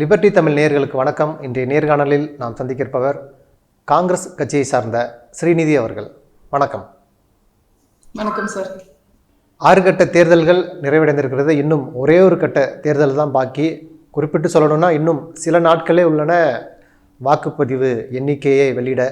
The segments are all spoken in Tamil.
லிபர்டி தமிழ் நேயர்களுக்கு வணக்கம். இன்றைய நேர்காணலில் நாம் சந்திக்கிருப்பவர் காங்கிரஸ் கட்சியை சார்ந்த ஸ்ரீநிதி அவர்கள். வணக்கம். வணக்கம் சார் ஆறு கட்ட தேர்தல்கள் நிறைவடைந்திருக்கிறது. இன்னும் ஒரே ஒரு கட்ட தேர்தல் தான் பாக்கி. குறிப்பிட்டு சொல்லணும்னா இன்னும் சில நாட்களே உள்ளன வாக்குப்பதிவு எண்ணிக்கையை வெளியிட.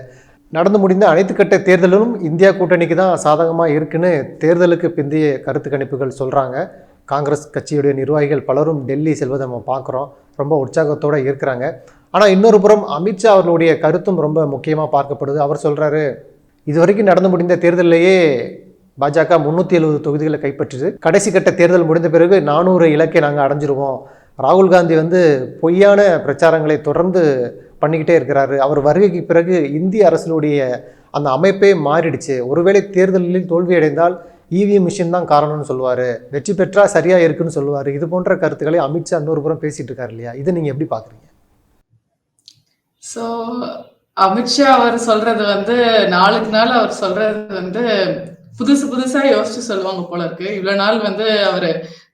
நடந்து முடிந்த அனைத்து கட்ட தேர்தலும் இந்தியா கூட்டணிக்கு தான் சாதகமாக இருக்குன்னு தேர்தலுக்கு பிந்தைய கருத்து கணிப்புகள் சொல்கிறாங்க காங்கிரஸ் கட்சியுடைய நிர்வாகிகள் பலரும் டெல்லி செல்வதை நம்ம பார்க்குறோம் ரொம்ப உற்சாகத்தோடு இருக்கிறாங்க. ஆனால் இன்னொரு புறம் அமித்ஷா அவர்களுடைய கருத்தும் ரொம்ப முக்கியமாக பார்க்கப்படுது. அவர் சொல்கிறாரு இதுவரைக்கும் நடந்து முடிந்த தேர்தலிலேயே பாஜக முந்நூற்றி எழுபது தொகுதிகளை கைப்பற்றுது. கடைசி கட்ட தேர்தல் முடிந்த பிறகு நானூறு இலக்கை நாங்கள் அடைஞ்சிருவோம். ராகுல் காந்தி வந்து பொய்யான பிரச்சாரங்களை தொடர்ந்து பண்ணிக்கிட்டே இருக்கிறாரு. அவர் வருகைக்கு பிறகு இந்திய அரசினுடைய அந்த அமைப்பே மாறிடுச்சு. ஒருவேளை தேர்தலில் தோல்வியடைந்தால் இவிஎம் மிஷின் தான் காரணம்னு சொல்லுவார். வெற்றி பெற்றா சரியாக இருக்குன்னு சொல்லுவார். இது போன்ற கருத்துக்களை அமித்ஷா இன்னொரு புறம் பேசிட்டு இருக்காரு இல்லையா? இதை நீங்கள் எப்படி பார்க்குறீங்க? ஸோ அமித்ஷா அவர் சொல்றது வந்து நாளுக்கு நாள் அவர் சொல்றது வந்து புதுசு புதுசா யோசிச்சு சொல்லுவாங்க போல இருக்கு. இவ்வளவு நாள் வந்து அவரு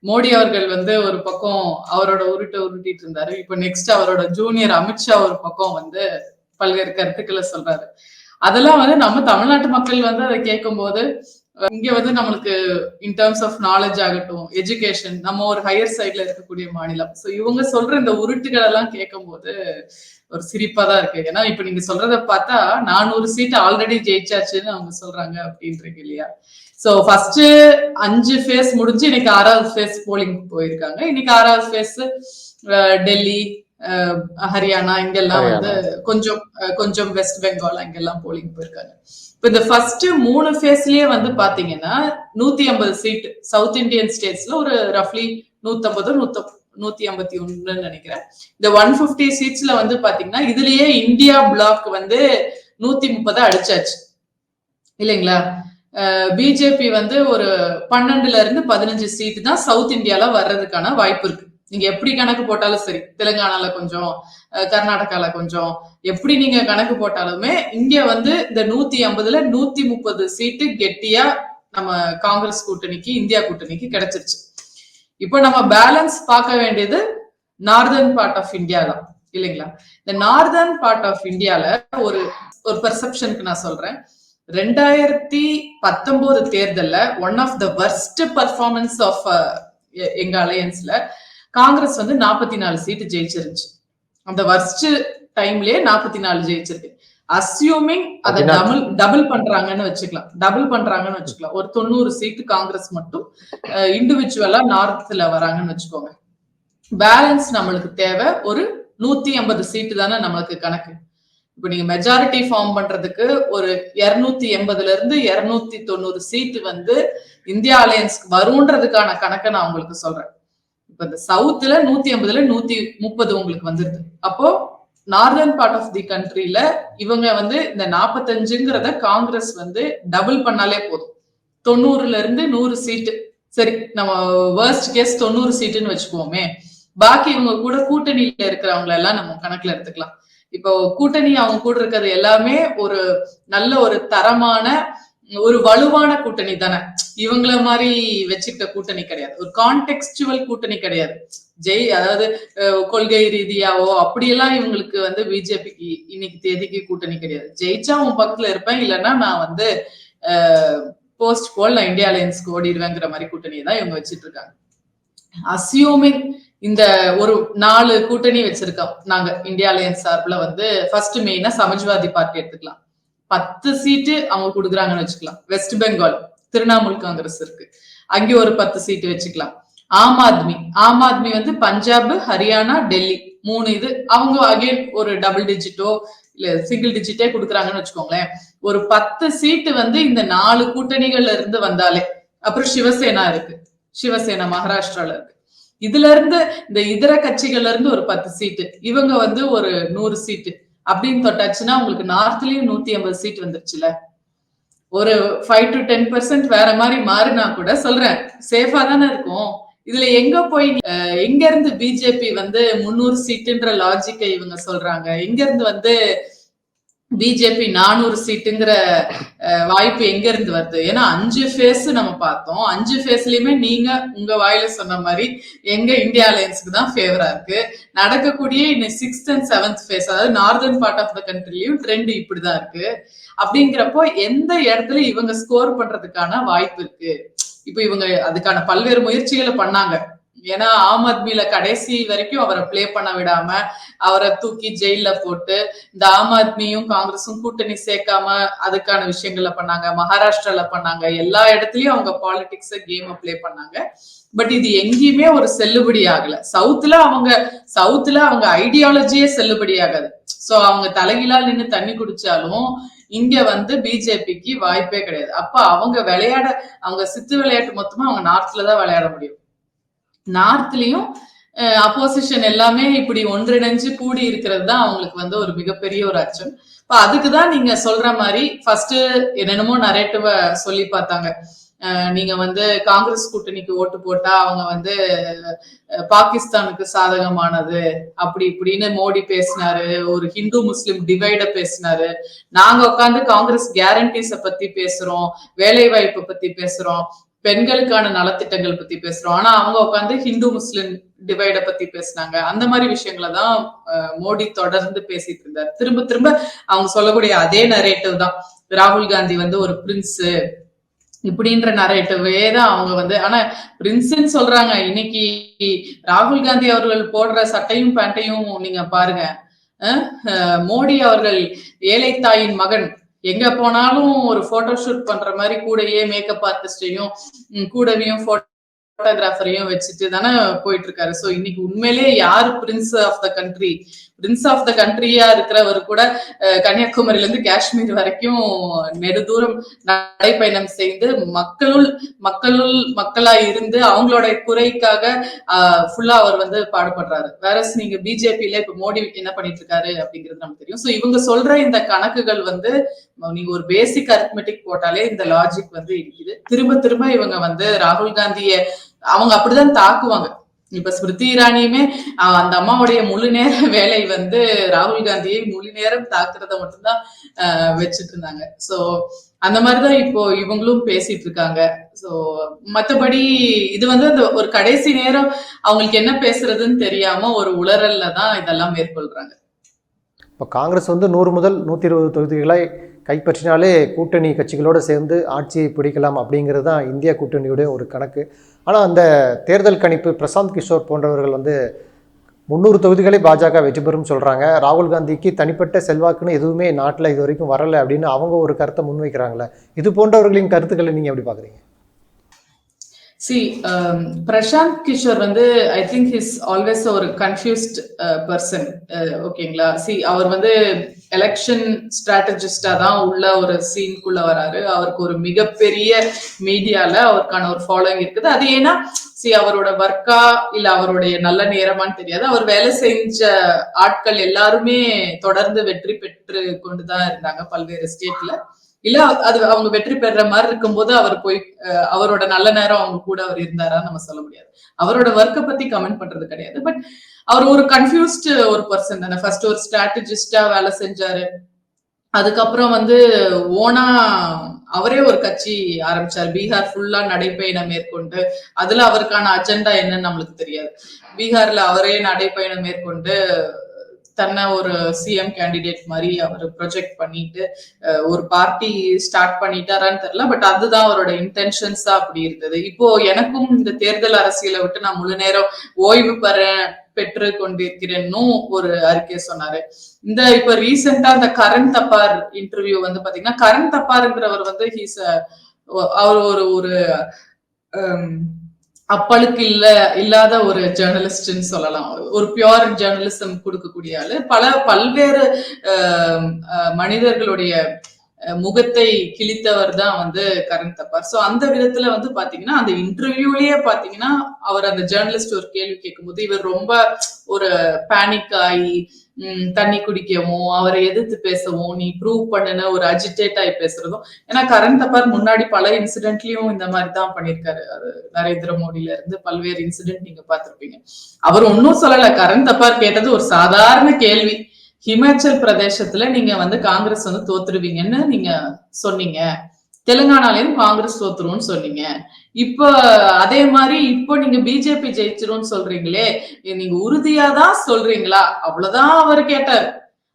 மோடி அவர்கள் வந்து ஒரு பக்கம் அவரோட உருட்டு உருட்டிட்டு இருந்தாரு. இப்போ நெக்ஸ்ட் அவரோட ஜூனியர் அமித்ஷா ஒரு பக்கம் வந்து பல்வேறு கருத்துக்களை சொல்றாரு. அதெல்லாம் வந்து நம்ம தமிழ்நாட்டு மக்கள் வந்து அதை கேட்கும் போது இங்க வந்து நம்மளுக்கு இன் டர்ம்ஸ் ஆஃப் நாலேஜ் ஆகட்டும் எஜுகேஷன் நம்ம ஒரு ஹையர் சைட்ல இருக்கக்கூடிய மாநிலம். ஸோ இவங்க சொல்ற இந்த உருட்டுகள் எல்லாம் கேட்கும் போது ஒரு சிரிப்பா தான் இருக்கு. ஏன்னா இப்ப நீங்க சொல்றத பார்த்தா நானூறு சீட் ஆல்ரெடி ஜெயிச்சாச்சுன்னு அவங்க சொல்றாங்க அப்படின்றீங்க இல்லையா? சோ ஃபர்ஸ்ட் அஞ்சு ஃபேஸ் முடிஞ்சு இன்னைக்கு ஆறாவது ஃபேஸ் போலிங் போயிருக்காங்க. இன்னைக்கு ஆறாவது ஃபேஸ் டெல்லி அஹ், ஹரியானா இங்கெல்லாம் வந்து கொஞ்சம் கொஞ்சம் வெஸ்ட் பெங்கால் அங்கெல்லாம் போலிங் போயிருக்காங்க. இப்ப இந்த ஃபர்ஸ்ட் மூணு ஃபேஸ்லயே வந்து பாத்தீங்கன்னா நூத்தி ஐம்பது சீட் சவுத் இந்தியன் ஸ்டேட்ஸ்ல ஒரு ரஃப்லி நூத்தம்பது நூத்த நூத்தி ஐம்பத்தி ஒண்ணுன்னு நினைக்கிறேன். இந்த ஒன் பிப்டி சீட்ஸ்ல வந்து பாத்தீங்கன்னா இதுலயே இந்தியா பிளாக் வந்து நூத்தி முப்பதை அடிச்சாச்சு இல்லைங்களா பிஜேபி வந்து ஒரு பன்னெண்டுல இருந்து பதினஞ்சு சீட் தான் சவுத் இந்தியால வர்றதுக்கான வாய்ப்பு இருக்கு. நீங்க எப்படி கணக்கு போட்டாலும் சரி தெலுங்கானால கொஞ்சம் கர்நாடகால கொஞ்சம் எப்படி நீங்க கணக்கு போட்டாலுமே இங்க வந்து இந்த நூத்தி ஐம்பதுல நூத்தி முப்பது சீட்டு கெட்டியா நம்ம காங்கிரஸ் கூட்டணிக்கு இந்தியா கூட்டணிக்கு கிடைச்சிருச்சு. இப்போ நம்ம பேலன்ஸ் பார்க்க வேண்டியது நார்தர்ன் பார்ட் ஆஃப் இந்தியா தான் இல்லைங்களா? இந்த நார்தர்ன் பார்ட் ஆஃப் இந்தியால ஒரு ஒரு பெர்செப்ஷனுக்கு நான் சொல்றேன். ரெண்டாயிரத்தி பத்தொன்பது தேர்தல்ல one of the worst performance of எங்க அலையன்ஸ்ல காங்கிரஸ் வந்து நாற்பத்தி நாலு சீட்டு ஜெயிச்சிருந்துச்சு. அந்த வர்ஸ்ட் டைம்லயே நாற்பத்தி நாலு ஜெயிச்சிருக்கு. அஸ்யூமிங் அதை டபுள் டபுள் பண்றாங்கன்னு வச்சுக்கலாம். டபுள் பண்றாங்கன்னு வச்சுக்கலாம். ஒரு தொண்ணூறு சீட்டு காங்கிரஸ் மட்டும் இண்டிவிஜுவலா நார்த்ல வராங்கன்னு வச்சுக்கோங்க. பேலன்ஸ் நம்மளுக்கு தேவை. ஒரு நூத்தி ஐம்பது சீட்டு தானே நம்மளுக்கு கணக்கு. இப்போ நீங்க மெஜாரிட்டி ஃபார்ம் பண்றதுக்கு ஒரு இருநூத்தி எண்பதுல இருந்து இருநூத்தி தொண்ணூறு சீட்டு வந்து இந்தியா அலையன்ஸ்க்கு வரும்ன்றதுக்கான கணக்கை நான் உங்களுக்கு சொல்றேன். இப்ப இந்த சவுத்துல நூத்தி ஐம்பதுல நூத்தி முப்பது உங்களுக்கு வந்துருது. அப்போ நார்தர்ன் பார்ட் ஆஃப் தி கண்ட்ரில இவங்க வந்து இந்த நாற்பத்தஞ்சுங்கிறத காங்கிரஸ் வந்து டபுள் பண்ணாலே போதும். தொண்ணூறுல இருந்து நூறு சீட்டு. சரி நம்ம வேர்ஸ்ட் கேஸ் தொண்ணூறு சீட்டுன்னு வச்சுக்குவோமே. பாக்கி இவங்க கூட கூட்டணியில இருக்கிறவங்கள எல்லாம் நம்ம கணக்குல எடுத்துக்கலாம். இப்போ கூட்டணி அவங்க கூட இருக்கிறது எல்லாமே ஒரு நல்ல ஒரு தரமான ஒரு வலுவான கூட்டணி தானே? இவங்கள மாதிரி வச்சுக்கிட்ட கூட்டணி கிடையாது. ஒரு கான்டெக்ஸ்டுவல் கூட்டணி கிடையாது. ஜெய் அதாவது கொள்கை ரீதியாவோ அப்படியெல்லாம் இவங்களுக்கு வந்து பிஜேபிக்கு இன்னைக்கு தேதிக்கு கூட்டணி கிடையாது. ஜெயிச்சா உன் பக்கத்துல இருப்பேன் இல்லைன்னா நான் வந்து போஸ்ட் போல் நான் இந்தியா அலையன்ஸ்க்கு ஓடிடுவேங்கிற மாதிரி கூட்டணியை தான் இவங்க வச்சுட்டு இருக்காங்க. அசியூமிங் இந்த ஒரு நாலு கூட்டணி வச்சிருக்கோம். நாங்க இந்தியா அலையன்ஸ் சார்பில் வந்து ஃபர்ஸ்ட் மெயினா சமாஜ்வாதி பார்ட்டி எடுத்துக்கலாம். பத்து சீட்டு அவங்க கொடுக்குறாங்கன்னு வச்சுக்கலாம். வெஸ்ட் பெங்கால் திரிணாமுல் காங்கிரஸ் இருக்கு. அங்கே ஒரு பத்து சீட்டு வச்சுக்கலாம். ஆம் ஆத்மி ஆம் ஆத்மி வந்து பஞ்சாப் ஹரியானா டெல்லி. மூணு இது. அவங்க அகைன் ஒரு டபுள் டிஜிட்டோ இல்ல சிங்கிள் டிஜிட்டே கொடுக்குறாங்கன்னு வச்சுக்கோங்களேன். ஒரு பத்து சீட்டு வந்து இந்த நாலு கூட்டணிகள்ல இருந்து வந்தாலே அப்புறம் சிவசேனா இருக்கு. சிவசேனா மகாராஷ்டிரால இருக்கு. இதுல இருந்து இந்த இதர கட்சிகள்ல இருந்து ஒரு பத்து சீட்டு இவங்க வந்து ஒரு நூறு சீட்டு அப்படின்னு தொட்டாச்சுன்னா உங்களுக்கு நார்த்லயும் நூத்தி ஐம்பது சீட் வந்துருச்சுல. ஒரு ஃபைவ் டு டென் பர்சன்ட் வேற மாதிரி மாறினா கூட சொல்றேன். சேஃபா தானே இருக்கும். இதுல எங்க போய் எங்க இருந்து பிஜேபி வந்து முன்னூறு சீட்டுன்ற லாஜிக்கை இவங்க சொல்றாங்க. எங்க இருந்து வந்து பிஜேபி நானூறு சீட்டுங்கிற அஹ், வாய்ப்பு எங்க இருந்து வருது? ஏன்னா அஞ்சு ஃபேஸ் நம்ம பார்த்தோம். அஞ்சு ஃபேஸ்லயுமே நீங்க உங்க வாயில சொன்ன மாதிரி எங்க இந்தியா அலையன்ஸுக்கு தான் ஃபேவரா இருக்கு. நடக்கக்கூடிய இன்னும் சிக்ஸ்த் அண்ட் செவன்த் ஃபேஸ் அதாவது நார்தர்ன் பார்ட் ஆஃப் த கண்ட்ரிலயும் ட்ரெண்ட் இப்படிதான் இருக்கு. அப்படிங்கிறப்போ எந்த இடத்துல இவங்க ஸ்கோர் பண்றதுக்கான வாய்ப்பு இருக்கு? இப்போ இவங்க அதுக்கான பல்வேறு முயற்சிகளை பண்ணாங்க. ஏன்னா ஆம் ஆத்மியில கடைசி வரைக்கும் அவரை ப்ளே பண்ண விடாம அவரை தூக்கி ஜெயில போட்டு இந்த ஆம் ஆத்மியும் காங்கிரஸும் கூட்டணி சேர்க்காம அதுக்கான விஷயங்கள பண்ணாங்க மகாராஷ்டிரால பண்ணாங்க எல்லா இடத்துலயும் அவங்க பாலிடிக்ஸ கேம் ப்ளே பண்ணாங்க. பட் இது எங்கேயுமே ஒரு செல்லுபடி ஆகல. சவுத்துல அவங்க சவுத்துல அவங்க ஐடியாலஜியே செல்லுபடி ஆகாது. சோ அவங்க தலைகீழால் நின்று தண்ணி குடிச்சாலும் இங்க வந்து பிஜேபிக்கு வாய்ப்பே கிடையாது. அப்ப அவங்க விளையாட அவங்க சித்து விளையாட்டு மொத்தமா அவங்க நார்த்ல தான் விளையாட முடியும். நார்த்லயும் அப்போசிஷன் எல்லாமே இப்படி ஒன்றிணைஞ்சு கூடி இருக்கிறது தான் அவங்களுக்கு வந்து ஒரு மிகப்பெரிய ஒரு அச்சம். இப்ப அதுக்குதான் நீங்க சொல்ற மாதிரி ஃபர்ஸ்ட் என்னென்னமோ நரேட்டிவ சொல்லி பார்த்தாங்க. நீங்க வந்து காங்கிரஸ் கூட்டணிக்கு ஓட்டு போட்டா அவங்க வந்து பாகிஸ்தானுக்கு சாதகமானது அப்படி இப்படின்னு மோடி பேசினாரு ஒரு ஹிந்து முஸ்லிம் டிவைட பேசினாரு. நாங்க உட்காந்து காங்கிரஸ் கேரண்டிஸ பத்தி பேசுறோம் வேலை வாய்ப்பை பத்தி பேசுறோம். பெண்களுக்கான நலத்திட்டங்கள் பத்தி பேசுறோம். ஆனா அவங்க உட்காந்து ஹிந்து முஸ்லிம் டிவைட பத்தி பேசினாங்க. அந்த மாதிரி விஷயங்களை தான் மோடி தொடர்ந்து பேசிட்டு இருந்தார். திரும்ப திரும்ப அவங்க சொல்லக்கூடிய அதே நரேட்டிவ் தான். ராகுல் காந்தி வந்து ஒரு பிரின்ஸ் இப்படின்ற நரேட்டிவே தான் அவங்க வந்து ஆனா பிரின்ஸ்ன்னு சொல்றாங்க. இன்னைக்கு ராகுல் காந்தி அவர்கள் போடுற சட்டையும் பேண்ட்டையும் நீங்க பாருங்க. மோடி அவர்கள் ஏழை தாயின் மகன். எங்க போனாலும் ஒரு போட்டோ ஷூட் பண்ற மாதிரி கூடயே மேக்கப் ஆர்டிஸ்டையும் கூடவையும் போட்டோகிராஃபரையும் வச்சுட்டு தானே போயிட்டு இருக்காரு. சோ இன்னைக்கு உண்மையிலேயே யார் prince of the country prince of the கண்ட்ரியா இருக்கிறவர் கூட கன்னியாகுமரியில இருந்து காஷ்மீர் வரைக்கும் நெடுதூரம் நடைப்பயணம் செய்து மக்களுள் மக்களுள் மக்களா இருந்து அவங்களோட குறைக்காக ஃபுல்லா அவர் வந்து பாடுபடுறாரு. வேற நீங்க பிஜேபியில இப்ப மோடி என்ன பண்ணிட்டு இருக்காரு அப்படிங்கிறது நமக்கு தெரியும். சோ இவங்க சொல்ற இந்த கணக்குகள் வந்து நீங்க ஒரு பேசிக் அரித்மெட்டிக் போட்டாலே இந்த லாஜிக் வந்து இருக்குது. திரும்ப திரும்ப இவங்க வந்து ராகுல் காந்திய அவங்க அப்படிதான் தாக்குவாங்க. இப்ப ஸ்மிருதி இரானியுமே அந்த அம்மாவுடைய முழு நேர வேலை வந்து ராகுல் காந்தியை முழு நேரம் தாக்குறத மட்டும்தான் வச்சுட்டு இருந்தாங்க சோ அந்த மாதிரிதான் இப்போ இவங்களும் பேசிட்டு இருக்காங்க சோ மத்தபடி இது வந்து அந்த ஒரு கடைசி நேரம் அவங்களுக்கு என்ன பேசுறதுன்னு தெரியாம ஒரு உளறல்ல தான் இதெல்லாம் மேற்கொள்றாங்க. இப்போ காங்கிரஸ் வந்து நூறு முதல் நூற்றி இருபது தொகுதிகளை கைப்பற்றினாலே கூட்டணி கட்சிகளோடு சேர்ந்து ஆட்சியை பிடிக்கலாம் அப்படிங்கிறது தான் இந்திய கூட்டணியுடைய ஒரு கணக்கு. ஆனால் அந்த தேர்தல் கணிப்பு பிரசாந்த் கிஷோர் போன்றவர்கள் வந்து முந்நூறு தொகுதிகளை பாஜக வெற்றி பெறும் சொல்கிறாங்க ராகுல் காந்திக்கு தனிப்பட்ட செல்வாக்குன்னு எதுவுமே நாட்டில் இது வரைக்கும் வரலை அப்படின்னு அவங்க ஒரு கருத்தை முன்வைக்கிறாங்களே. இது போன்றவர்களின் கருத்துக்களை நீங்கள் எப்படி பார்க்குறீங்க சி பிரசாந்த் கிஷோர் வந்து ஐ திங்க் இஸ் ஆல்வேஸ் ஒரு கன்ஃபியூஸ்ட் பர்சன் ஓகேங்களா சி அவர் வந்து எலெக்ஷன் ஸ்ட்ராட்டஜிஸ்டா தான் உள்ள ஒரு சீனுக்குள்ள வராரு. அவருக்கு ஒரு மிகப்பெரிய மீடியால அவருக்கான ஒரு ஃபாலோயிங் இருக்குது. அது ஏன்னா சி அவரோட ஒர்க்கா இல்ல அவருடைய நல்ல நேரமான்னு தெரியாது. அவர் வேலை செஞ்ச ஆட்கள் எல்லாருமே தொடர்ந்து வெற்றி பெற்று கொண்டுதான் இருந்தாங்க பல்வேறு ஸ்டேட்ல இல்ல அது அவங்க வெற்றி பெறுற மாதிரி இருக்கும்போது அவர் போய் அவரோட நல்ல நேரம் அவங்க கூட அவர் இருந்தாரா நம்ம சொல்ல முடியாது. அவரோட ஒர்க்கை பத்தி கமெண்ட் பண்றது கிடையாது. பட் அவர் ஒரு கன்ஃபியூஸ்டு ஒரு பர்சன் தானே. ஃபர்ஸ்ட் ஒரு ஸ்ட்ராட்டஜிஸ்டா வேலை செஞ்சாரு. அதுக்கப்புறம் வந்து ஓனா அவரே ஒரு கட்சி ஆரம்பிச்சார். பீகார் ஃபுல்லா நடைப்பயணம் மேற்கொண்டு அதுல அவருக்கான அஜெண்டா என்னன்னு நம்மளுக்கு தெரியாது. பீகார்ல அவரே நடைப்பயணம் மேற்கொண்டு தன்னை ஒரு சிஎம் கேண்டிடேட் மாதிரி அவர் ப்ரொஜெக்ட் பண்ணிட்டு ஒரு பார்ட்டி ஸ்டார்ட் பண்ணிட்டாரான்னு தெரியல பட் அதுதான் அவரோட இன்டென்ஷன்ஸா அப்படி இருந்தது. இப்போ எனக்கும் இந்த தேர்தல் அரசியலை விட்டு நான் முழு நேரம் ஓய்வு பெறேன் பெற்று கொண்டிருக்கிறேன்னும் ஒரு அறிக்கை சொன்னாரு. இந்த இப்ப ரீசெண்டா இந்த கரண் தப்பார் இன்டர்வியூ வந்து பாத்தீங்கன்னா கரண் தப்பாருங்கிறவர் வந்து ஹீஸ் அவர் ஒரு ஒரு அப்பளுக்கு இல்ல இல்லாத ஒரு ஜேர்னலிஸ்ட்னு சொல்லலாம். ஒரு பியோர் ஜேர்னலிசம் கொடுக்கக்கூடிய ஆளு. பல பல்வேறு மனிதர்களுடைய முகத்தை கிழித்தவர் தான் வந்து கரண் தப்பார். சோ அந்த விதத்துல வந்து பாத்தீங்கன்னா அந்த இன்டர்வியூலயே பாத்தீங்கன்னா அவர் அந்த ஜேர்னலிஸ்ட் ஒரு கேள்வி கேட்கும்போது இவர் ரொம்ப ஒரு பேனிக் ஆகி தண்ணி குடிக்கவும் அவரை எதிர்த்து பேசவும் நீ ப்ரூவ் பண்ணுன ஒரு அஜிடேட் ஆகி பேசுறதும் ஏன்னா கரண் தப்பார் முன்னாடி பல இன்சிடென்ட்லயும் இந்த மாதிரி தான் பண்ணிருக்காரு அது நரேந்திர மோடியில இருந்து பல்வேறு இன்சிடென்ட் நீங்க பார்த்திருப்பீங்க. அவர் ஒன்னும் சொல்லல. கரண் தப்பார் கேட்டது ஒரு சாதாரண கேள்வி. ஹிமாச்சல் பிரதேசத்துல நீங்க வந்து காங்கிரஸ் வந்து தோத்துருவீங்கன்னு நீங்க சொன்னீங்க. தெலுங்கானாலையும் காங்கிரஸ் தோத்துருவோம்னு சொன்னீங்க. இப்போ அதே மாதிரி இப்போ நீங்க பிஜேபி ஜெயிச்சிரும்னு சொல்றீங்களே நீங்க உறுதியா தான் சொல்றீங்களா? அவ்வளவுதான் அவர் கேட்டார்.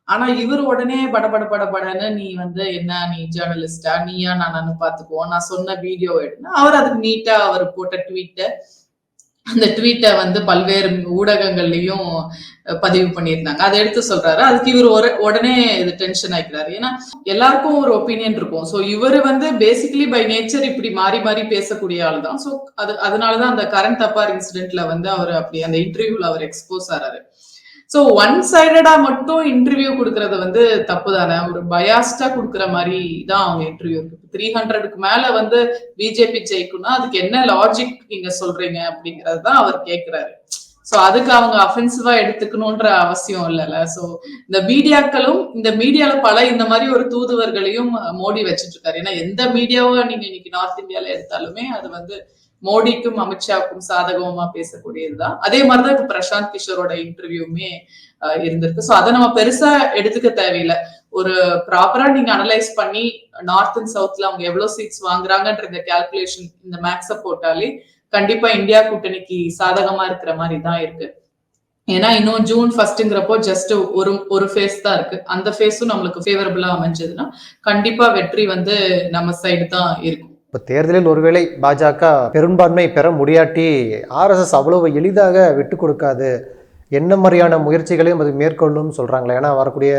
ஆனா இவர் உடனே படபட படபடன்னு நீ வந்து என்ன நீ ஜேர்னலிஸ்டா நீயா? நான் பாத்துக்குவோம். நான் சொன்ன வீடியோ எடுனா அவர் அதுக்கு நீட்டா அவர் போட்ட ட்வீட்டை அந்த ட்வீட்டை வந்து பல்வேறு ஊடகங்கள்லயும் பதிவு பண்ணியிருந்தாங்க. அதை எடுத்து சொல்றாரு. அதுக்கு இவர் ஒரு உடனே இது டென்ஷன் ஆயிக்கிறாரு. ஏன்னா எல்லாருக்கும் ஒரு ஒப்பீனியன் இருக்கும். ஸோ இவர் வந்து பேசிக்கலி பை நேச்சர் இப்படி மாறி மாறி பேசக்கூடிய ஆள் தான். ஸோ அது அதனாலதான் அந்த கரண்ட் அப்பார் இன்சிடென்ட்ல வந்து அவர் அப்படி அந்த இன்டர்வியூல அவர் எக்ஸ்போஸ் ஆறாரு. ஸோ ஒன் சைடடா மட்டும் இன்டர்வியூ கொடுக்கறது வந்து தப்பு தானே ஒரு பயாஸ்டா கொடுக்குற மாதிரி தான் அவங்க இன்டர்வியூ இருக்கு. த்ரீ ஹண்ட்ரடுக்கு மேல வந்து பிஜேபி ஜெயிக்கும்னா அதுக்கு என்ன லாஜிக் நீங்க சொல்றீங்க அப்படிங்கறது தான் அவர் கேட்கிறாரு சோ அதுக்கு அவங்க அஃபென்சிவா எடுத்துக்கணும்ன்ற அவசியம் இல்லைல்ல. சோ இந்த மீடியாக்களும் இந்த மீடியால பல இந்த மாதிரி ஒரு தூதுவர்களையும் மோடி வச்சிட்டு இருக்காரு. ஏன்னா எந்த மீடியாவும் நீங்க இன்னைக்கு நார்த் இந்தியால எடுத்தாலுமே அது வந்து மோடிக்கும் அமித்ஷாவுக்கும் சாதகமா பேசக்கூடியதுதான். அதே மாதிரிதான் இப்ப பிரசாந்த் கிஷோரோட இன்டர்வியூமே இருந்திருக்கு. சோ அதை நம்ம பெருசா எடுத்துக்க தேவையில்லை. ஒரு ப்ராப்பரா நீங்க அனலைஸ் பண்ணி நார்த் அண்ட் சவுத்ல அவங்க எவ்வளவு சீட்ஸ் வாங்குறாங்கன்ற இந்த கால்குலேஷன் இந்த மேக்ஸ போட்டாலே கண்டிப்பா இந்தியா கூட்டணிக்கு சாதகமா இருக்கிற மாதிரி தான் இருக்கு. ஏன்னா இன்னும் ஜூன் ஃபர்ஸ்ட்ங்கிறப்போ ஜஸ்ட் ஒரு ஒரு ஃபேஸ் தான் இருக்கு. அந்த ஃபேஸும் நம்மளுக்கு ஃபேவரபிளா அமைஞ்சதுன்னா கண்டிப்பா வெற்றி வந்து நம்ம சைடு தான் இருக்கும். இப்போ தேர்தலில் ஒருவேளை பாஜக பெரும்பான்மை பெற முடியாட்டி ஆர்எஸ்எஸ் அவ்வளவு எளிதாக விட்டு கொடுக்காது. என்ன மாதிரியான முயற்சிகளையும் அது மேற்கொள்ளும்னு சொல்கிறாங்களே ஏன்னா வரக்கூடிய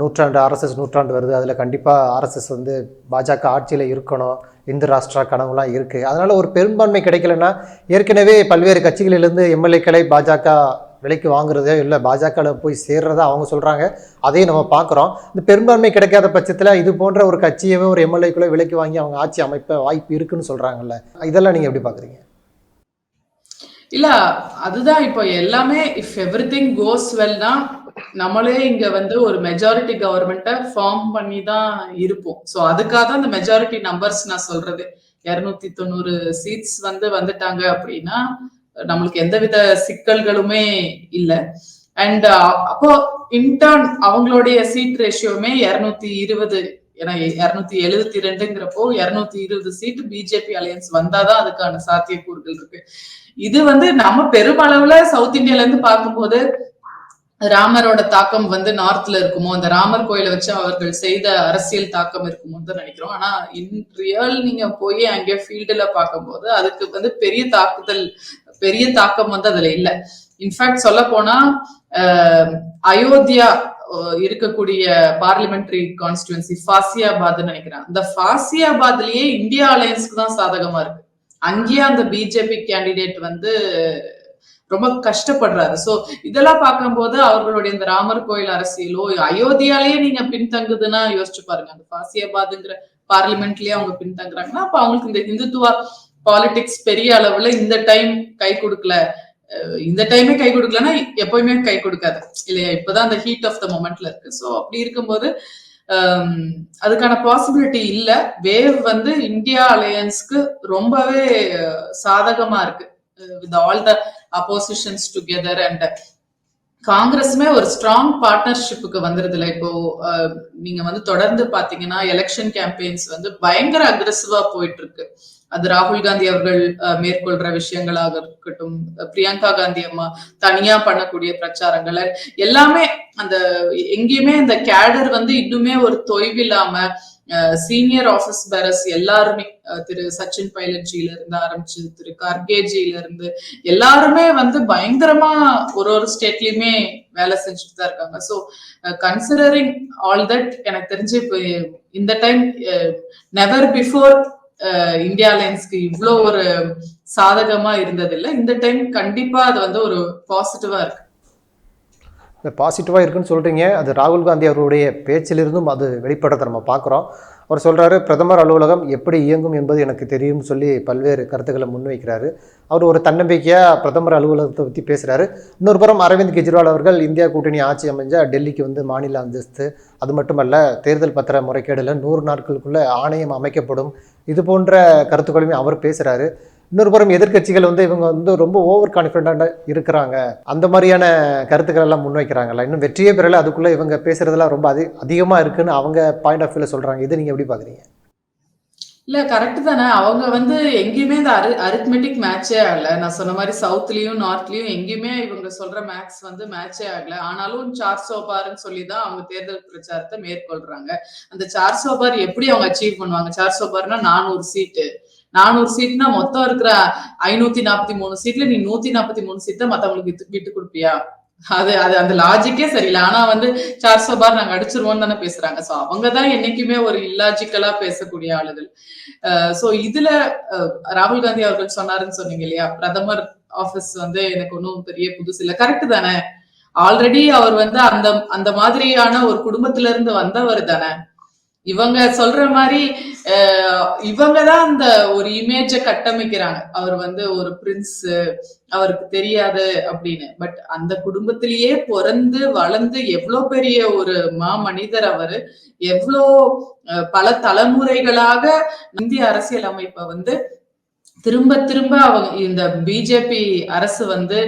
நூற்றாண்டு ஆர்எஸ்எஸ் நூற்றாண்டு வருது. அதில் கண்டிப்பாக ஆர்எஸ்எஸ் வந்து பாஜக ஆட்சியில் இருக்கணும். இந்து ராஷ்டிரா கனவுலாம் இருக்குது அதனால் ஒரு பெரும்பான்மை கிடைக்கலன்னா ஏற்கனவே பல்வேறு கட்சிகளிலிருந்து எம்எல்ஏக்களை பாஜக விலைக்கு வாங்குறதோ இல்லை பாஜகவில் போய் சேர்றதா அவங்க சொல்கிறாங்க அதையும் நம்ம பார்க்குறோம். இந்த பெரும்பான்மை கிடைக்காத பட்சத்தில் இது போன்ற ஒரு கட்சியவே ஒரு எம்எல்ஏக்குள்ளே விலைக்கு வாங்கி அவங்க ஆட்சி அமைப்ப வாய்ப்பு இருக்குன்னு சொல்கிறாங்கல்ல இதெல்லாம் நீங்கள் எப்படி பார்க்குறீங்க? இல்ல அதுதான் இப்போ எல்லாமே இஃப் எவ்ரி திங் கோஸ் வெல்னா நம்மளே இங்க வந்து ஒரு மெஜாரிட்டி கவர்மெண்ட்டை ஃபார்ம் பண்ணி தான் இருப்போம். ஸோ அதுக்காக தான் அந்த மெஜாரிட்டி நம்பர்ஸ் நான் சொல்றது. இரநூத்தி தொண்ணூறு சீட்ஸ் வந்து வந்துட்டாங்க அப்படின்னா நம்மளுக்கு எந்தவித சிக்கல்களுமே இல்லை. அண்ட் uh, அப்போ இன்டர்ன் அவங்களுடைய சீட் ரேஷியோமே இருநூத்தி இருபது ஏன்னா இருநூத்தி எழுபத்தி ரெண்டுங்கிறப்போ இருநூத்தி இருபது சீட் பிஜேபி அலையன்ஸ் வந்தாதான் அதுக்கான சாத்தியக்கூறுகள் இருக்கு. இது வந்து நம்ம பெருமளவுல சவுத் இந்தியால இருந்து பார்க்கும்போது ராமரோட தாக்கம் வந்து நார்த்ல இருக்குமோ அந்த ராமர் கோயிலை வச்சு அவர்கள் செய்த அரசியல் தாக்கம் இருக்குமோ தான் நினைக்கிறோம். ஆனா இன் ரியல் நீங்க போய் அங்கே ஃபீல்டுல பார்க்கும்போது அதுக்கு வந்து பெரிய தாக்குதல் பெரிய தாக்கம் வந்து அதுல இல்ல. இன்ஃபேக்ட் சொல்ல போனா அயோத்தியா இருக்கக்கூடிய பார்லிமெண்டரி கான்ஸ்டுவன்சி ஃபாசியாபாத்னு நினைக்கிறேன். அந்த ஃபாசியாபாத்லயே இந்தியா அலையன்ஸ்க்கு தான் சாதகமா இருக்கு. அங்கேயே அந்த பிஜேபி கேண்டிடேட் வந்து ரொம்ப கஷ்டப்படுறாரு. சோ இதெல்லாம் பார்க்கும்போது அவர்களுடைய இந்த ராமர் கோயில் அரசியலோ அயோத்தியாலேயே நீங்க பின்தங்குதுன்னா யோசிச்சு பாருங்க. அந்த ஃபாசியாபாத்ங்கிற பார்லிமெண்ட்லயே அவங்க பின்தங்குறாங்கன்னா அப்ப அவங்களுக்கு இந்த இந்துத்துவா பாலிடிக்ஸ் பெரிய அளவுல இந்த டைம் கை கொடுக்கல. இந்த டைமே கை கொடுக்கலன்னா எப்பயுமே கை கொடுக்காது. இல்லையா? இப்பதான் அந்த ஹீட் ஆஃப் த மொமெண்ட்ல இருக்கு. ஸோ அப்படி இருக்கும்போது அதுக்கான பாசிபிலிட்டி இல்ல. வேவ் வந்து இந்தியா அலையன்ஸ்க்கு ரொம்பவே சாதகமா இருக்கு. With all the oppositions together and காங்கிரஸுமே ஒரு ஸ்ட்ராங் பார்ட்னர்ஷிப்புக்கு வந்துருதுல இப்போ நீங்க வந்து தொடர்ந்து பாத்தீங்கன்னா எலெக்ஷன் கேம்பெயின்ஸ் வந்து பயங்கர அக்ரெசிவா போயிட்டு இருக்கு. அது ராகுல் காந்தி அவர்கள் மேற்கொள்ற விஷயங்களாக இருக்கட்டும் பிரியங்கா காந்தி அம்மா தனியா பண்ணக்கூடிய பிரச்சாரங்கள் எல்லாமே அந்த எங்கேயுமே அந்த கேடர் வந்து இன்னுமே ஒரு தொய்வில்லாம சீனியர் ஆபீஸ் பேரஸ் எல்லாருமே திரு சச்சின் பைலட்ஜியில இருந்து ஆரம்பிச்சு திரு கார்கேஜியில இருந்து எல்லாருமே வந்து பயங்கரமா ஒரு ஒரு ஸ்டேட்லயுமே வேலை செஞ்சுட்டு தான் இருக்காங்க. ஸோ கன்சிடரிங் ஆல் தட் எனக்கு தெரிஞ்சு இப்போ இந்த டைம் நெவர் பிஃபோர் இந்தியா லைன்ஸ்க்கு இவ்வளோ ஒரு சாதகமா இருந்ததில்லை. இந்த டைம் கண்டிப்பா அது வந்து ஒரு பாசிட்டிவா இருக்கு. பாசிட்டிவாக இருக்குன்னு சொல்கிறீங்க அது ராகுல் காந்தி அவருடைய பேச்சிலிருந்தும் அது வெளிப்படுறதை நம்ம பார்க்குறோம். அவர் சொல்கிறாரு பிரதமர் அலுவலகம் எப்படி இயங்கும் என்பது எனக்கு தெரியும்னு சொல்லி பல்வேறு கருத்துக்களை முன்வைக்கிறாரு. அவர் ஒரு தன்னம்பிக்கையாக பிரதமர் அலுவலகத்தை பற்றி பேசுகிறாரு இன்னொரு புறம் அரவிந்த் கெஜ்ரிவால் அவர்கள் இந்தியா கூட்டணி ஆட்சி அமைஞ்சால் டெல்லிக்கு வந்து மாநில அந்தஸ்து அது மட்டுமல்ல தேர்தல் பத்திர முறைகேடில் நூறு நாட்களுக்குள்ளே ஆணையம் அமைக்கப்படும். இது போன்ற கருத்துக்களையுமே அவர் பேசுகிறாரு இன்னொரு புறம் எதிர்க்கட்சிகள் வந்து இவங்க வந்து ரொம்ப ஓவர் கான்ஃபிடென்ட்டாக இருக்கிறாங்க. அந்த மாதிரியான கருத்துக்கள் எல்லாம் முன்வைக்கிறாங்கல்ல. இன்னும் வெற்றியே பெறல. அதுக்குள்ளே இவங்க பேசுறதெல்லாம் ரொம்ப அதி அதிகமாக இருக்குன்னு அவங்க பாயிண்ட் ஆஃப் வியூவில் சொல்கிறாங்க இது நீங்கள் எப்படி பார்க்குறீங்க? இல்ல கரெக்ட் தானே. அவங்க வந்து எங்கேயுமே இந்த அரி அரித்மெட்டிக் மேட்சே ஆகல. நான் சொன்ன மாதிரி சவுத்லயும் நார்த்லயும் எங்கேயுமே இவங்க சொல்ற மேக்ஸ் வந்து மேட்சே ஆகல. ஆனாலும் சார் சோபார்னு சொல்லி தான் அவங்க தேர்தல் பிரச்சாரத்தை மேற்கொள்றாங்க. அந்த சார் சோபார் எப்படி அவங்க அச்சீவ் பண்ணுவாங்க? சார் சோபார்னா நானூறு சீட்டு நானூறு சீட்னா மொத்தம் இருக்கிற ஐநூத்தி நாற்பத்தி மூணு சீட்ல நீ நூத்தி நாற்பத்தி மூணு சீட்டை மத்தவங்களுக்கு வித்து- விட்டு கொடுப்பியா? அது அது அந்த லாஜிக்கே சரியில்லை. ஆனா வந்து சார் சோபார் நாங்க அடிச்சிருவோம் தானே பேசுறாங்க. சோ அவங்கதான் என்னைக்குமே ஒரு இல்லாஜிக்கலா பேசக்கூடிய ஆளுகள். சோ இதுல ராகுல் காந்தி அவர்கள் சொன்னாருன்னு சொன்னீங்க இல்லையா? பிரதமர் ஆபீஸ் வந்து எனக்கு ஒன்றும் பெரிய புதுசு இல்லை. கரெக்ட் தானே? ஆல்ரெடி அவர் வந்து அந்த அந்த மாதிரியான ஒரு குடும்பத்துல இருந்து வந்தவர் தானே? இவங்க சொல்ற மாதிரி அஹ், இவங்க தான் அந்த ஒரு இமேஜ கட்டமைக்கிறாங்க. அவர் வந்து ஒரு பிரின்ஸ் அவருக்கு தெரியாது அப்படின்னு. பட் அந்த குடும்பத்திலேயே பிறந்து வளர்ந்து எவ்வளவு பெரிய ஒரு மா மனிதர் அவரு எவ்வளோ பல தலைமுறைகளாக இந்திய அரசியல் அமைப்பை வந்து திரும்ப திரும்ப அவங்க இந்த பிஜேபி அரசு வந்து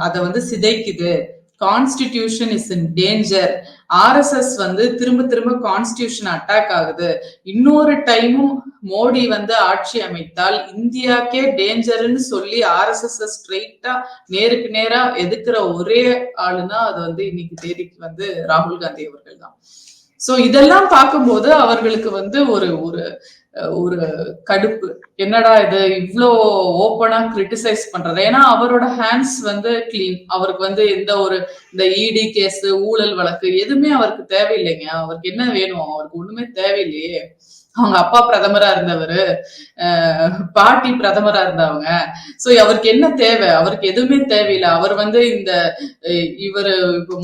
அதை வந்து சிதைக்குது. Constitution is in danger RSS வந்து திரும்ப திரும்ப கான்ஸ்டிடியூஷன் அட்டாக் ஆகுது. இன்னொரு டைமும் மோடி வந்து ஆட்சி அமைத்தால் இந்தியாக்கே டேஞ்சர்னு சொல்லி ஆர்எஸ்எஸ் ஸ்ட்ரெயிட்டா நேருக்கு நேரா எதிர்க்கிற ஒரே ஆளுனா அது வந்து இன்னைக்கு தேதிக்கு வந்து ராகுல் காந்தி அவர்கள் தான். சோ இதெல்லாம் பார்க்கும்போது அவர்களுக்கு வந்து ஒரு ஒரு ஒரு கடுப்பு. என்னடா இது? இவ்ளோ ஓப்பனா கிரிட்டிசைஸ் பண்றது. ஏன்னா அவரோட ஹேண்ட்ஸ் வந்து கிளீன் அவருக்கு வந்து எந்த ஒரு இந்த இடி கேஸ் ஊழல் வழக்கு எதுவுமே அவருக்கு தேவையில்லைங்க. அவருக்கு என்ன வேணும்? அவருக்கு ஒண்ணுமே தேவையில்லையே. அவங்க அப்பா பிரதமரா இருந்தவர் பாட்டி பிரதமரா இருந்தவங்க. சோ அவருக்கு என்ன தேவை? அவருக்கு எதுவுமே தேவையில்லை. அவர் வந்து இந்த இவர் இவரு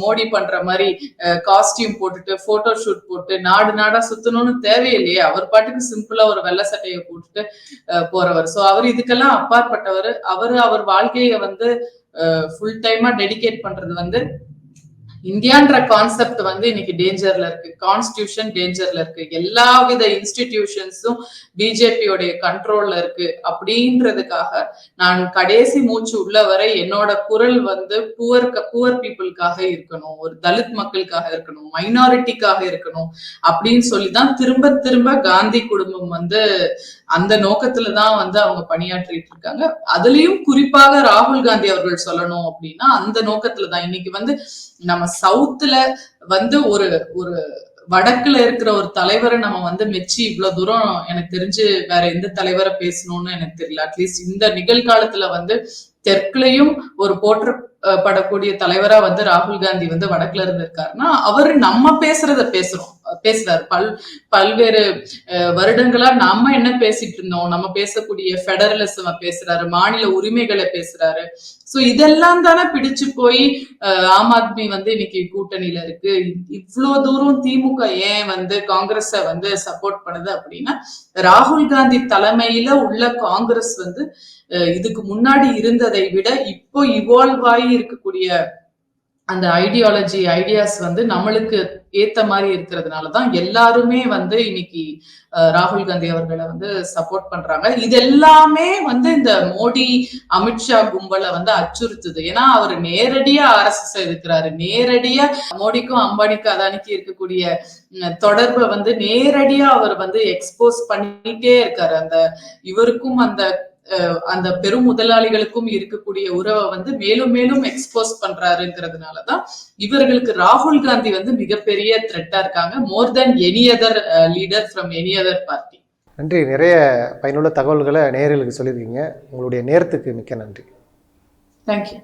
மோடி பண்ற மாதிரி காஸ்டியூம் போட்டுட்டு போட்டோ ஷூட் போட்டு நாடு நாடா சுத்தணும்னு தேவையில்லையே. அவர் பாட்டுக்கு சிம்பிளா ஒரு வெள்ளை சட்டையை போட்டுட்டு போறவர். சோ அவர் இதுக்கெல்லாம் அப்பாற்பட்டவர். அவரு அவர் வாழ்க்கையை வந்து ஃபுல் டைமா டெடிகேட் பண்றது வந்து இந்தியான்ற கான்செப்ட் வந்து இன்னைக்கு டேஞ்சர்ல இருக்கு. கான்ஸ்டியூஷன் டேஞ்சர்ல இருக்கு. எல்லா வித இன்ஸ்டிடியூஷன்ஸும் பிஜேபியோடைய கண்ட்ரோல்ல இருக்கு. அப்படின்றதுக்காக நான் கடைசி மூச்சு உள்ள வரை என்னோட குரல் வந்து புவர் புவர் பீப்புளுக்காக இருக்கணும். ஒரு தலித் மக்களுக்காக இருக்கணும். மைனாரிட்டிக்காக இருக்கணும். அப்படின்னு சொல்லி தான் திரும்ப திரும்ப காந்தி குடும்பம் வந்து அந்த நோக்கத்துல தான் வந்து அவங்க பணியாற்றிட்டு இருக்காங்க. அதுலயும் குறிப்பாக ராகுல் காந்தி அவர்கள் சொல்லணும் அப்படின்னா அந்த நோக்கத்துல தான். இன்னைக்கு வந்து நம்ம சவுத்துல வந்து ஒரு ஒரு வடக்குல இருக்கிற ஒரு தலைவரை நம்ம வந்து மெச்சி இவ்வளவு தூரம் எனக்கு தெரிஞ்சு வேற எந்த தலைவரை பேசணும்னு எனக்கு தெரியல. அட்லீஸ்ட் இந்த நிகழ்காலத்துல வந்து தெற்குலையும் ஒரு படக்கூடிய தலைவரா வந்து ராகுல் காந்தி வந்து வடக்குல இருந்து இருக்காருன்னா அவரு நம்ம பேசுறத பேசுறோம். பேசுறாரு. பல் பல்வேறு வருடங்களா நம்ம என்ன பேசிட்டு இருந்தோம். நம்ம பேசக்கூடிய ஃபெடரலிசம் பேசுறாரு மாநில உரிமைகளை பேசுறாரு. சோ இதெல்லாம் தானே பிடிச்சு போய் அஹ், ஆம் ஆத்மி வந்து இன்னைக்கு கூட்டணியில இருக்கு. இவ்வளவு தூரம் திமுக ஏன் வந்து காங்கிரஸ வந்து சப்போர்ட் பண்ணுது அப்படின்னா ராகுல் காந்தி தலைமையில உள்ள காங்கிரஸ் வந்து இதுக்கு முன்னாடி இருந்ததை விட இப்போ இவால்வ் ஆகி இருக்கக்கூடிய அந்த ஐடியாலஜி ஐடியாஸ் வந்து நம்மளுக்கு ஏத்த மாதிரி இருக்கிறதுனால தான் எல்லாருமே வந்து இன்னைக்கு ராகுல் காந்தி அவர்களை வந்து சப்போர்ட் பண்றாங்க. இது எல்லாமே வந்து இந்த மோடி அமித்ஷா கும்பலை வந்து அச்சுறுத்துது. ஏன்னா அவர் நேரடியா ஆர்எஸ்எஸ் இருக்கிறாரு. நேரடியா மோடிக்கும் அம்பானிக்கும் அதானிக்கு இருக்கக்கூடிய தொடர்பை வந்து நேரடியா அவர் வந்து எக்ஸ்போஸ் பண்ணிட்டே இருக்காரு. அந்த இவருக்கும் அந்த அந்த பெரும் முதலாளிகளுக்கும் இருக்கக்கூடிய உறவை வந்து மேலும் மேலும் எக்ஸ்போஸ் பண்றாருங்கிறதுனாலதான் இவர்களுக்கு ராகுல் காந்தி வந்து மிகப்பெரிய த்ரெட்டா இருக்காங்க. More then any other leader from any other party நன்றி. நிறைய பயனுள்ள தகவல்களை நேயர்களுக்கு சொல்லியிருக்கீங்க. உங்களுடைய நேரத்துக்கு மிக்க நன்றி. தேங்க்யூ